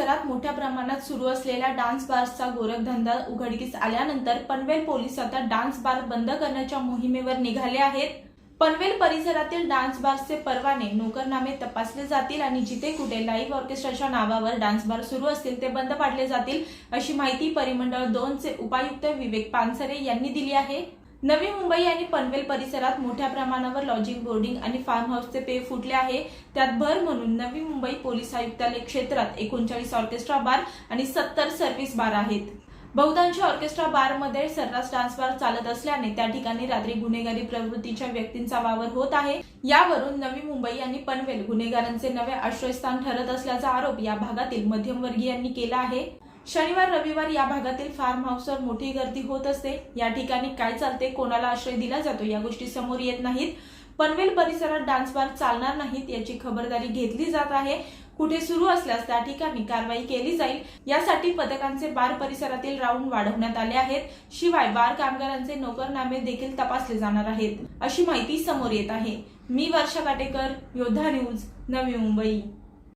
परिसरात मोठ्या प्रमाणात सुरू असलेल्या डान्स बार्सचा गोरखधंदा उघडकीस आल्यानंतर पनवेल पोलीस आता डान्स बार बंद करण्याच्या मोहिमेवर निघाले आहेत. पनवेल परिसरातील डान्स बार्सचे परवाने नोकरनामे तपासले जातील आणि जिथे कुठे लाईव्ह ऑर्केस्ट्राच्या नावावर डान्स बार सुरू असतील ते बंद पाडले जातील अशी माहिती परिमंडळ दोनचे उपायुक्त विवेक पानसरे यांनी दिली आहे. नवी मुंबई आणि पनवेल परिसरात मोठ्या प्रमाणावर लॉजिंग बोर्डिंग आणि फार्म हाऊसचे पे फुटले आहे. त्यात भर म्हणून नवी मुंबई पोलीस आयुक्तालय क्षेत्रात एकोणचाळीस ऑर्केस्ट्रा बार आणि सत्तर सर्व्हिस बार आहेत. बहुतांश ऑर्केस्ट्रा बारमध्ये सर्रास डान्स बार चालत असल्याने त्या ठिकाणी रात्री गुन्हेगारी प्रवृत्तीच्या व्यक्तींचा वावर होत आहे. यावरून नवी मुंबई आणि पनवेल गुन्हेगारांचे नवे आश्रयस्थान ठरत असल्याचा आरोप या भागातील मध्यमवर्गीयांनी केला आहे. शनिवार रविवार या भागातील फार्म हाऊसवर मोठी गर्दी होत असते. या ठिकाणी काय चालते कोणाला आश्रय दिला जातो या गोष्टी समोर येत नाहीत. पनवेल परिसरात डान्स बार चालणार नाहीत याची खबरदारी घेतली जात आहे. कुठे सुरू असल्यास त्या ठिकाणी कारवाई केली जाईल. यासाठी पथकांचे बार परिसरातील राऊंड वाढवण्यात आले आहेत. शिवाय बार कामगारांचे नोकरनामे देखील तपासले जाणार आहेत अशी माहिती समोर येत आहे. मी वर्षा काटेकर योद्धा न्यूज नवी मुंबई.